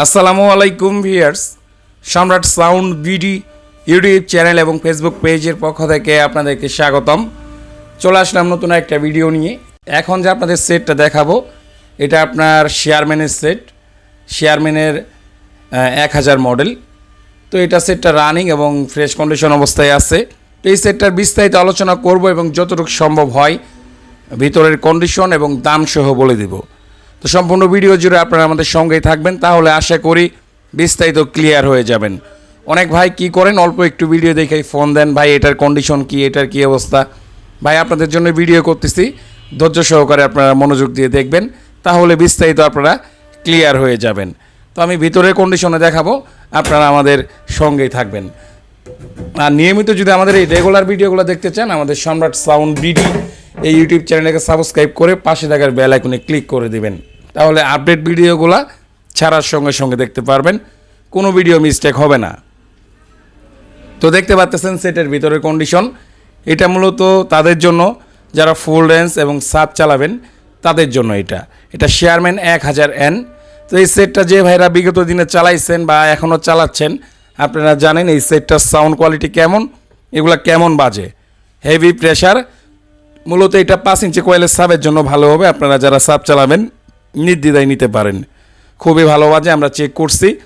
আসসালামু আলাইকুম viewers Samrat sound BD YouTube channel এবং ফেসবুক পেজের পক্ষ থেকে আপনাদেরকে স্বাগতম। চলে আসলাম নতুন একটা ভিডিও নিয়ে। এখন যে আপনাদের সেটটা দেখাবো, এটা আপনার শেয়ারম্যানের সেট শেয়ারম্যানের এক হাজার মডেল তো এটা সেটটা রানিং এবং ফ্রেশ কন্ডিশন অবস্থায় আছে। তো এই সেটটার বিস্তারিত আলোচনা করব এবং যতটুকু সম্ভব হয়, ভিতরের কন্ডিশন এবং দাম সহ বলে দিব। তো সম্পূর্ণ ভিডিও জুড়ে আপনারা আমাদের সঙ্গেই থাকবেন, তাহলে আশা করি বিস্তারিত ক্লিয়ার হয়ে যাবেন। অনেক ভাই কি করেন? অল্প একটু ভিডিও দেখে ফোন দেন, ভাই, এটার কন্ডিশন কি, এটার কি অবস্থা? ভাই, আপনাদের জন্য ভিডিও করতেছি, ধৈর্য সহকারে আপনারা মনোযোগ দিয়ে দেখবেন, তাহলে বিস্তারিত আপনারা ক্লিয়ার হয়ে যাবেন। তো আমি ভিতরের কন্ডিশনে দেখাবো, আপনারা আমাদের সঙ্গেই থাকবেন। আর নিয়মিত যদি আমাদের এই রেগুলার ভিডিওগুলো দেখতে চান, আমাদের সম্রাট সাউন্ড বিডি এই ইউটিউব চ্যানেলটাকে সাবস্ক্রাইব করে পাশে থাকার বেল আইকনে ক্লিক করে দিবেন। তাহলে আপডেট ভিডিওগুলো ছাড়ার সঙ্গে সঙ্গে দেখতে পারবেন। কোনো ভিডিও মিস্টেক হবে না। তো দেখতে পাচ্তেছেন সেটের ভিতরের কন্ডিশন এটা মূলত তাদের জন্য, যারা ফুল রেঞ্জ এবং সাব চালাবেন, তাদের জন্য এটা। এটা শেয়ারম্যান এক হাজার এন তো এই সেটটা যে ভাইরা বিগত দিনে চালাইছেন বা এখনও চালাচ্ছেন, আপনারা জানেন এই সেটটার সাউন্ড কোয়ালিটি কেমন, এগুলা কেমন বাজে। হেভি প্রেশার মূলত এটা পাঁচ ইঞ্চি কয়েলের সাবের জন্য ভালো হবে, আপনারা যারা সাব চালাবেন নির্দ্বিধায় নিতে পারেন। খুবই ভালো বাজে, আমরা চেক করছি।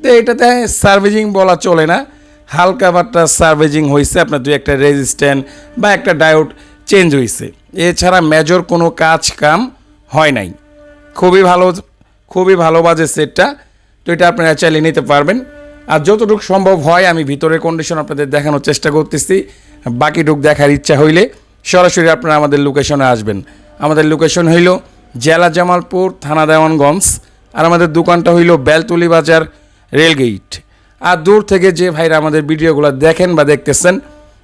তো এটাতে সার্ভিসিং বলা চলে না। হালকা বাট্টা সার্ভিসিং হয়েছে আপনার দুই একটা রেজিস্ট্যান্ট বা একটা ডায়োড চেঞ্জ হয়েছে এছাড়া মেজর কোনো কাজ কাম হয় নাই। খুবই ভালো খুবই ভালো বাজে সেটটা। তো এটা আপনারা চাইলে নিতে পারবেন। আর যতটুকু সম্ভব হয়, আমি ভিতরের কন্ডিশন আপনাদের দেখানোর চেষ্টা করতেছি। বাকিটুক দেখার ইচ্ছা হইলে সরাসরি আপনারা আমাদের লোকেশনে আসবেন। আমাদের লোকেশন হইল জেলা জামালপুর, থানা দেওয়ানগঞ্জ, আর আমাদের দোকানটা হইল বেলতুলি বাজার রেলগেট আর দূর থেকে যে ভাইরা আমাদের ভিডিওগুলো দেখেন বা দেখতেছেন,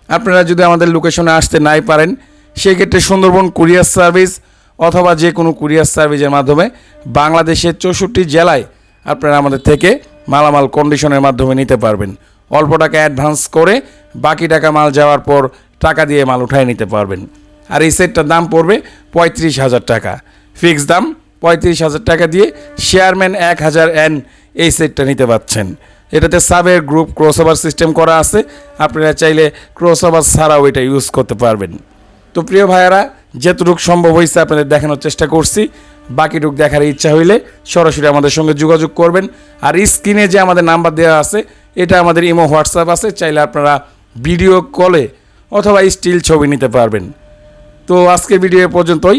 আপনারা যদি আমাদের লোকেশনে আসতে নাই পারেন, সেক্ষেত্রে সুন্দরবন কুরিয়ার সার্ভিস অথবা যে কোনো কুরিয়ার সার্ভিসের মাধ্যমে বাংলাদেশের চৌষট্টি জেলায় আপনারা আমাদের থেকে মালামাল কন্ডিশনের মাধ্যমে নিতে পারবেন। অল্প টাকা অ্যাডভান্স করে বাকি টাকা মাল যাওয়ার পর টাকা দিয়ে মাল উঠায় নিতে পারবেন। আর এই সেটটার দাম পড়বে পঁয়ত্রিশ হাজার টাকা। ফিক্স দাম পঁয়ত্রিশ হাজার টাকা দিয়ে শেয়ারম্যান এক হাজার এন এই সেটটা নিতে পাচ্ছেন। এটাতে সাবের গ্রুপ ক্রসওভার সিস্টেম করা আছে। আপনারা চাইলে ক্রসওভার ছাড়াও এটা ইউজ করতে পারবেন। তো প্রিয় ভাইয়ারা, যেটুকু সম্ভব হয়েছে আপনাদের দেখানোর চেষ্টা করছি। বাকিটুক দেখার ইচ্ছা হইলে সরাসরি আমাদের সঙ্গে যোগাযোগ করবেন। আর স্ক্রিনে যে আমাদের নাম্বার দেওয়া আছে, এটা আমাদের ইমো, হোয়াটসঅ্যাপ আছে। চাইলে আপনারা ভিডিও কলে অথবা স্টিল ছবি নিতে পারবেন। তো আজকের ভিডিও পর্যন্তই।